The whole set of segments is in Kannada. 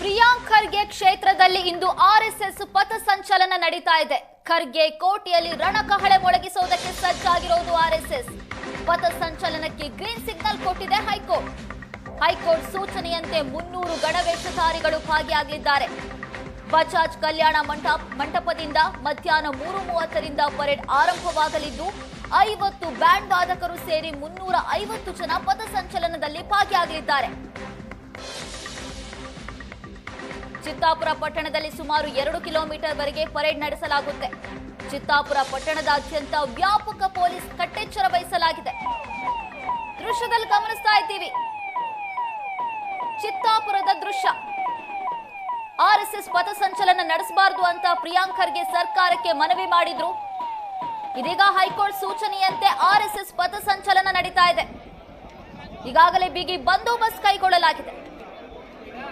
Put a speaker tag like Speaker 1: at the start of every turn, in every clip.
Speaker 1: ಪ್ರಿಯಾಂಕ್ ಖರ್ಗೆ ಕ್ಷೇತ್ರದಲ್ಲಿ ಇಂದು ಆರ್ಎಸ್ಎಸ್ ಪಥಸಂಚಲನ ನಡೀತಾ ಇದೆ. ಖರ್ಗೆ ಕೋಟೆಯಲ್ಲಿ ರಣಕಹಳೆ ಮೊಳಗಿಸುವುದಕ್ಕೆ ಸಜ್ಜಾಗಿರೋದು ಆರ್ಎಸ್ಎಸ್. ಪಥಸಂಚಲನಕ್ಕೆ ಗ್ರೀನ್ ಸಿಗ್ನಲ್ ಕೊಟ್ಟಿದೆ ಹೈಕೋರ್ಟ್. ಹೈಕೋರ್ಟ್ ಸೂಚನೆಯಂತೆ ಮುನ್ನೂರು ಗಣವೇಷಧಾರಿಗಳು ಭಾಗಿಯಾಗಲಿದ್ದಾರೆ ಬಜಾಜ್ ಕಲ್ಯಾಣ ಮಂಟಪ, ಮಂಟಪದಿಂದ ಮಧ್ಯಾಹ್ನ ಮೂರು ಮೂವತ್ತರಿಂದ ಪರೇಡ್ ಆರಂಭವಾಗಲಿದ್ದು, ಐವತ್ತು ಬ್ಯಾಂಡ್ ವಾದಕರು ಸೇರಿ ಮುನ್ನೂರ ಐವತ್ತು ಜನ ಪಥಸಂಚಲನದಲ್ಲಿ ಭಾಗಿಯಾಗಲಿದ್ದಾರೆ. ಚಿತ್ತಾಪುರ ಪಟ್ಟಣದಲ್ಲಿ ಸುಮಾರು ಎರಡು ಕಿಲೋಮೀಟರ್ ವರೆಗೆ ಪರೇಡ್ ನಡೆಸಲಾಗುತ್ತೆ. ಚಿತ್ತಾಪುರ ಪಟ್ಟಣದಾದ್ಯಂತ ವ್ಯಾಪಕ ಪೊಲೀಸ್ ಕಟ್ಟೆಚ್ಚರ ವಹಿಸಲಾಗಿದೆ. ದೃಶ್ಯದಲ್ಲಿ ಗಮನಿಸ್ತಾ ಇದ್ದೀವಿ. ಚಿತ್ತಾಪುರದ ದೃಶ್ಯ. ಆರ್ಎಸ್ಎಸ್ ಪಥಸಂಚಲನ ನಡೆಸಬಾರದು ಅಂತ ಪ್ರಿಯಾಂಕ್ ಖರ್ಗೆ ಸರ್ಕಾರಕ್ಕೆ ಮನವಿ ಮಾಡಿದ್ರು. ಇದೀಗ ಹೈಕೋರ್ಟ್ ಸೂಚನೆಯಂತೆ ಆರ್ಎಸ್ಎಸ್ ಪಥಸಂಚಲನ ನಡೀತಾ ಇದೆ. ಈಗಾಗಲೇ ಬಿಗಿ ಬಂದೋಬಸ್ತ್ ಕೈಗೊಳ್ಳಲಾಗಿದೆ.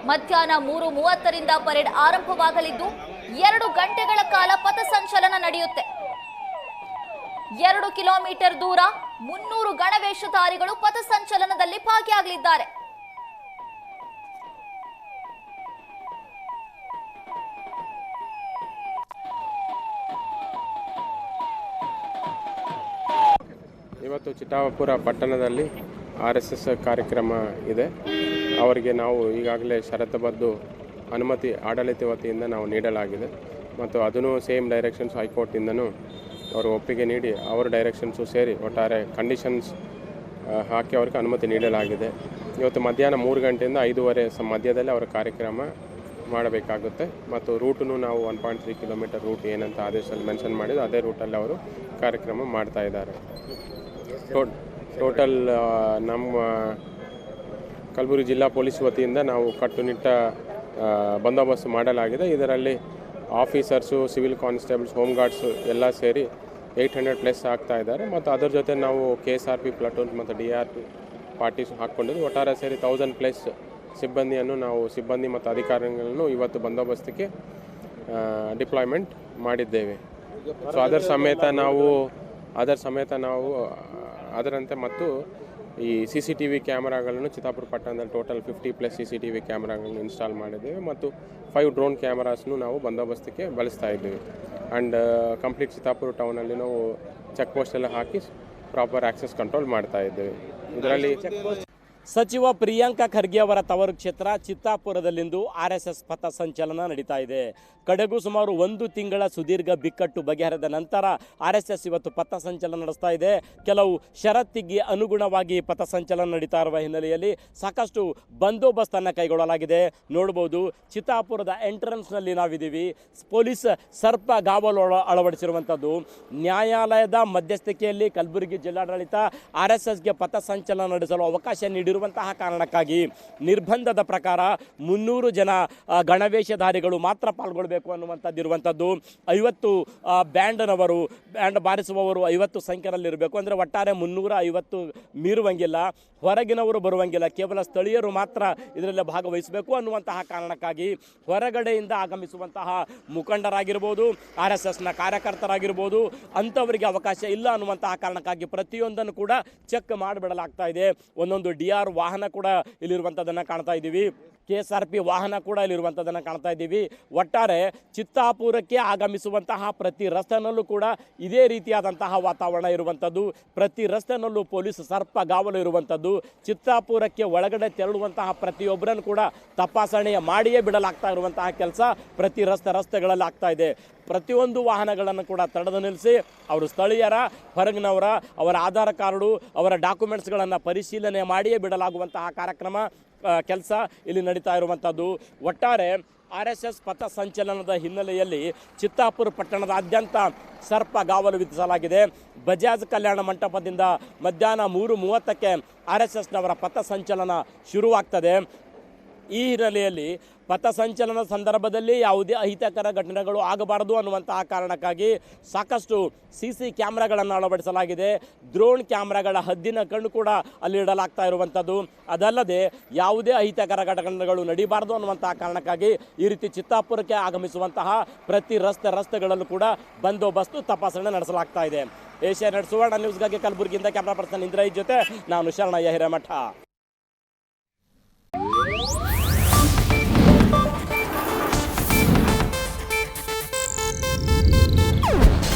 Speaker 1: ಮಧ್ಯಾಹ್ನ ಮೂರು ಮೂವತ್ತರಿಂದ ಪರೇಡ್ ಆರಂಭವಾಗಲಿದ್ದು, ಎರಡು ಗಂಟೆಗಳ ಕಾಲ ಪಥಸಂಚಲನ ನಡೆಯುತ್ತೆ. ಎರಡು ಕಿಲೋಮೀಟರ್ ದೂರ ಮುನ್ನೂರು ಗಣವೇಷಧಾರಿಗಳು ಪಥಸಂಚಲನದಲ್ಲಿ ಭಾಗಿಯಾಗಲಿದ್ದಾರೆ.
Speaker 2: ಇವತ್ತು ಚಿತ್ತಾಪುರ ಪಟ್ಟಣದಲ್ಲಿ ಆರ್ ಎಸ್ ಎಸ್ ಕಾರ್ಯಕ್ರಮ ಇದೆ. ಅವರಿಗೆ ನಾವು ಈಗಾಗಲೇ ಷರತ್ತುಬದ್ದು ಅನುಮತಿ ಆಡಳಿತ ವತಿಯಿಂದ ನಾವು ನೀಡಲಾಗಿದೆ. ಮತ್ತು ಅದನ್ನು ಸೇಮ್ ಡೈರೆಕ್ಷನ್ಸ್ ಹೈಕೋರ್ಟಿಂದನೂ ಅವರು ಒಪ್ಪಿಗೆ ನೀಡಿ ಅವರ ಡೈರೆಕ್ಷನ್ಸು ಸೇರಿ ಒಟ್ಟಾರೆ ಕಂಡೀಷನ್ಸ್ ಹಾಕಿ ಅವ್ರಿಗೆ ಅನುಮತಿ ನೀಡಲಾಗಿದೆ. ಇವತ್ತು ಮಧ್ಯಾಹ್ನ ಮೂರು ಗಂಟೆಯಿಂದ ಐದೂವರೆ ಸ, ಮಧ್ಯದಲ್ಲಿ ಅವರ ಕಾರ್ಯಕ್ರಮ ಮಾಡಬೇಕಾಗುತ್ತೆ. ಮತ್ತು ರೂಟನ್ನು ನಾವು one point three kilometre route ಏನಂತ ಆದೇಶದಲ್ಲಿ ಮೆನ್ಷನ್ ಮಾಡಿದ್ದು ಅದೇ ರೂಟಲ್ಲಿ ಅವರು ಕಾರ್ಯಕ್ರಮ ಮಾಡ್ತಾ ಇದ್ದಾರೆ. ಟೋಟಲ್ ನಮ್ಮ ಕಲಬುರಗಿ ಜಿಲ್ಲಾ ಪೊಲೀಸ್ ವತಿಯಿಂದ ನಾವು ಕಟ್ಟುನಿಟ್ಟ ಬಂದೋಬಸ್ತ್ ಮಾಡಲಾಗಿದೆ. ಇದರಲ್ಲಿ officers, civil constables home guards ಎಲ್ಲ ಸೇರಿ ಏಯ್ಟ್ ಹಂಡ್ರೆಡ್ ಪ್ಲಸ್ ಆಗ್ತಾ ಇದ್ದಾರೆ. ಮತ್ತು ಅದರ ಜೊತೆ ನಾವು K S R P platoon ಮತ್ತು ಡಿ ಆರ್ ಪಿ ಪಾರ್ಟೀಸ್ ಹಾಕ್ಕೊಂಡಿದ್ದು ಒಟ್ಟಾರೆ ಸೇರಿ ತೌಸಂಡ್ ಪ್ಲಸ್ ಸಿಬ್ಬಂದಿಯನ್ನು ನಾವು ಸಿಬ್ಬಂದಿ ಮತ್ತು ಅಧಿಕಾರಿಗಳನ್ನು ಇವತ್ತು ಬಂದೋಬಸ್ತಿಗೆ ಡಿಪ್ಲಾಯ್ಮೆಂಟ್ ಮಾಡಿದ್ದೇವೆ. ಸೊ ಅದರ ಸಮೇತ ನಾವು, ಅದರ ಸಮೇತ ನಾವು ಅದರಂತೆ ಮತ್ತು ಈ ಸಿ ಸಿ ಟಿ ವಿ ಕ್ಯಾಮ್ರಾಗಳನ್ನು ಚಿತ್ತಾಪುರ ಪಟ್ಟಣದಲ್ಲಿ total fifty plus C C T V ಕ್ಯಾಮ್ರಾಗಳನ್ನು install ಮಾಡಿದ್ದೇವೆ ಮತ್ತು ಫೈವ್ ಡ್ರೋನ್ ಕ್ಯಾಮ್ರಾಸ್ನು ನಾವು ಬಂದೋಬಸ್ತಿಗೆ ಬಳಸ್ತಾ ಇದ್ದೀವಿ. ಆ್ಯಂಡ್ ಕಂಪ್ಲೀಟ್ ಚಿತ್ತಾಪುರ ಟೌನಲ್ಲಿ ನಾವು ಚೆಕ್ ಪೋಸ್ಟ್ ಎಲ್ಲ ಹಾಕಿ ಪ್ರಾಪರ್ ಆಕ್ಸೆಸ್ ಕಂಟ್ರೋಲ್ ಮಾಡ್ತಾ ಇದ್ದೇವೆ. ಇದರಲ್ಲಿ
Speaker 3: ಸಚಿವ ಪ್ರಿಯಾಂಕ ಖರ್ಗೆ ಅವರ ತವರು ಕ್ಷೇತ್ರ ಚಿತ್ತಾಪುರದಲ್ಲಿಂದು ಆರ್ ಎಸ್ ಎಸ್ ಪಥ ಸಂಚಲನ ನಡೀತಾ ಇದೆ. ಕಡೆಗೂ ಸುಮಾರು ಒಂದು ತಿಂಗಳ ಸುದೀರ್ಘ ಬಿಕ್ಕಟ್ಟು ಬಗೆಹರಿದ ನಂತರ ಆರ್ ಎಸ್ ಎಸ್ ಇವತ್ತು ಪಥ ಸಂಚಲನ ನಡೆಸ್ತಾ ಇದೆ. ಕೆಲವು ಷರತ್ತಿಗೆ ಅನುಗುಣವಾಗಿ ಪಥ ಸಂಚಲನ ನಡೀತಾ ಇರುವ ಹಿನ್ನೆಲೆಯಲ್ಲಿ ಸಾಕಷ್ಟು ಬಂದೋಬಸ್ತನ್ನು ಕೈಗೊಳ್ಳಲಾಗಿದೆ. ನೋಡ್ಬೋದು, ಚಿತ್ತಾಪುರದ ಎಂಟ್ರೆನ್ಸ್ನಲ್ಲಿ ನಾವಿದ್ದೀವಿ. ಪೊಲೀಸ್ ಸರ್ಪ ಗಾವಲು ಅಳ- ಅಳವಡಿಸಿರುವಂಥದ್ದು ನ್ಯಾಯಾಲಯದ ಮಧ್ಯಸ್ಥಿಕೆಯಲ್ಲಿ ಕಲಬುರಗಿ ಜಿಲ್ಲಾಡಳಿತ ಆರ್ ಎಸ್ ಎಸ್ಗೆ ಪಥ ಸಂಚಲನ ನಡೆಸಲು ಅವಕಾಶ ನೀಡಿರುವಂತಹ ಕಾರಣಕ್ಕಾಗಿ ನಿರ್ಬಂಧದ ಪ್ರಕಾರ ಮುನ್ನೂರು ಜನ ಗಣವೇಶಧಾರಿಗಳು ಮಾತ್ರ ಪಾಲ್ಗೊಳ್ಬೇಕು ಅನ್ನುವಂಥದ್ದು ಇರುವಂಥದ್ದು ಐವತ್ತು ಬ್ಯಾಂಡ್ನವರು, ಬ್ಯಾಂಡ್ ಬಾರಿಸುವವರು ಐವತ್ತು ಸಂಖ್ಯೆಯಲ್ಲಿರಬೇಕು. ಅಂದರೆ ಒಟ್ಟಾರೆ ಮುನ್ನೂರ ಐವತ್ತು ಮೀರುವಂಗಿಲ್ಲ, ಹೊರಗಿನವರು ಬರುವಂಗಿಲ್ಲ. ಕೇವಲ ಸ್ಥಳೀಯರು ಮಾತ್ರ ಇದರಲ್ಲಿ ಭಾಗವಹಿಸಬೇಕು ಅನ್ನುವಂತಹ ಕಾರಣಕ್ಕಾಗಿ ಹೊರಗಡೆಯಿಂದ ಆಗಮಿಸುವಂತಹ ಮುಖಂಡರಾಗಿರ್ಬೋದು, ಆರ್ ಎಸ್ ಎಸ್ನ ಕಾರ್ಯಕರ್ತರಾಗಿರ್ಬೋದು, ಅಂಥವರಿಗೆ ಅವಕಾಶ ಇಲ್ಲ ಅನ್ನುವಂತಹ ಕಾರಣಕ್ಕಾಗಿ ಪ್ರತಿಯೊಂದನ್ನು ಕೂಡ ಚೆಕ್ ಮಾಡಿಬಿಡಲಾಗ್ತಾ ಇದೆ. ಒಂದೊಂದು ಡಿ ಆರ್ ವಾಹನ ಕೂಡ ಇಲ್ಲಿರುವಂಥದ್ದನ್ನು ಕಾಣ್ತಾ ಇದ್ದೀವಿ. ಕೆ ಎಸ್ ಆರ್ ಪಿ ವಾಹನ ಕೂಡ ಇಲ್ಲಿರುವಂಥದ್ದನ್ನು ಕಾಣ್ತಾ ಇದ್ದೀವಿ. ಒಟ್ಟಾರೆ ಚಿತ್ತಾಪುರಕ್ಕೆ ಆಗಮಿಸುವಂತಹ ಪ್ರತಿ ರಸ್ತೆನಲ್ಲೂ ಕೂಡ ಇದೇ ರೀತಿಯಾದಂತಹ ವಾತಾವರಣ ಇರುವಂಥದ್ದು. ಪ್ರತಿ ರಸ್ತೆನಲ್ಲೂ ಪೊಲೀಸ್ ಸರ್ಪಗಾವಲು ಇರುವಂಥದ್ದು. ಚಿತ್ತಾಪುರಕ್ಕೆ ಒಳಗಡೆ ತೆರಳುವಂತಹ ಪ್ರತಿಯೊಬ್ಬರನ್ನು ಕೂಡ ತಪಾಸಣೆ ಮಾಡಿಯೇ ಬಿಡಲಾಗ್ತಾ ಇರುವಂತಹ ಕೆಲಸ ಪ್ರತಿ ರಸ್ತೆ ರಸ್ತೆಗಳಲ್ಲಿ ಆಗ್ತಾ ಇದೆ. ಪ್ರತಿಯೊಂದು ವಾಹನಗಳನ್ನು ಕೂಡ ತಡೆದು ನಿಲ್ಲಿಸಿ ಅವರು ಸ್ಥಳೀಯರ, ಹೊರಗಿನವರ, ಅವರ ಆಧಾರ್ ಕಾರ್ಡು, ಅವರ ಡಾಕ್ಯುಮೆಂಟ್ಸ್ಗಳನ್ನು ಪರಿಶೀಲನೆ ಮಾಡಿಯೇ ಬಿಡಲಾಗುವಂತಹ ಕಾರ್ಯಕ್ರಮ ಕೆಲಸ ಇಲ್ಲಿ ನಡೀತಾ ಇರುವಂಥದ್ದು. ಒಟ್ಟಾರೆ ಆರ್ ಎಸ್ ಎಸ್ ಪಥ ಸಂಚಲನದ ಹಿನ್ನೆಲೆಯಲ್ಲಿ ಚಿತ್ತಾಪುರ ಪಟ್ಟಣದಾದ್ಯಂತ ಸರ್ಪ ಗಾವಲು ವಿಧಿಸಲಾಗಿದೆ. ಬಜಾಜ್ ಕಲ್ಯಾಣ ಮಂಟಪದಿಂದ ಮಧ್ಯಾಹ್ನ ಮೂರು ಮೂವತ್ತಕ್ಕೆ ಆರ್ ಎಸ್ ಎಸ್ನವರ ಪಥ ಸಂಚಲನ ಶುರುವಾಗ್ತದೆ. ಈ ಹಿನ್ನೆಲೆಯಲ್ಲಿ ಪಥಸಂಚಲನ ಸಂದರ್ಭದಲ್ಲಿ ಯಾವುದೇ ಅಹಿತಕರ ಘಟನೆಗಳು ಆಗಬಾರದು ಅನ್ನುವಂತಹ ಕಾರಣಕ್ಕಾಗಿ ಸಾಕಷ್ಟು ಸಿ ಸಿ ಕ್ಯಾಮ್ರಾಗಳನ್ನು ಅಳವಡಿಸಲಾಗಿದೆ. ಡ್ರೋನ್ ಕ್ಯಾಮ್ರಾಗಳ ಹದ್ದಿನ ಕಣ್ಣು ಕೂಡ ಅಲ್ಲಿ ಇಡಲಾಗ್ತಾ ಇರುವಂಥದ್ದು. ಅದಲ್ಲದೆ ಯಾವುದೇ ಅಹಿತಕರ ಘಟನೆಗಳು ನಡೀಬಾರದು ಅನ್ನುವಂತಹ ಕಾರಣಕ್ಕಾಗಿ ಈ ರೀತಿ ಚಿತ್ತಾಪುರಕ್ಕೆ ಆಗಮಿಸುವಂತಹ ಪ್ರತಿ ರಸ್ತೆ ರಸ್ತೆಗಳಲ್ಲೂ ಕೂಡ ಬಂದೋಬಸ್ತು ತಪಾಸಣೆ ನಡೆಸಲಾಗ್ತಾ ಇದೆ. ಏಷ್ಯಾ ನೆಟ್ ಸುವರ್ಣ ನ್ಯೂಸ್ಗಾಗಿ ಕಲಬುರಗಿಯಿಂದ ಕ್ಯಾಮ್ರಾ ಪರ್ಸನ್ ಇಂದ್ರೈ ಜೊತೆ ನಾನು ಶರಣಯ್ಯ ಹಿರೇಮಠ.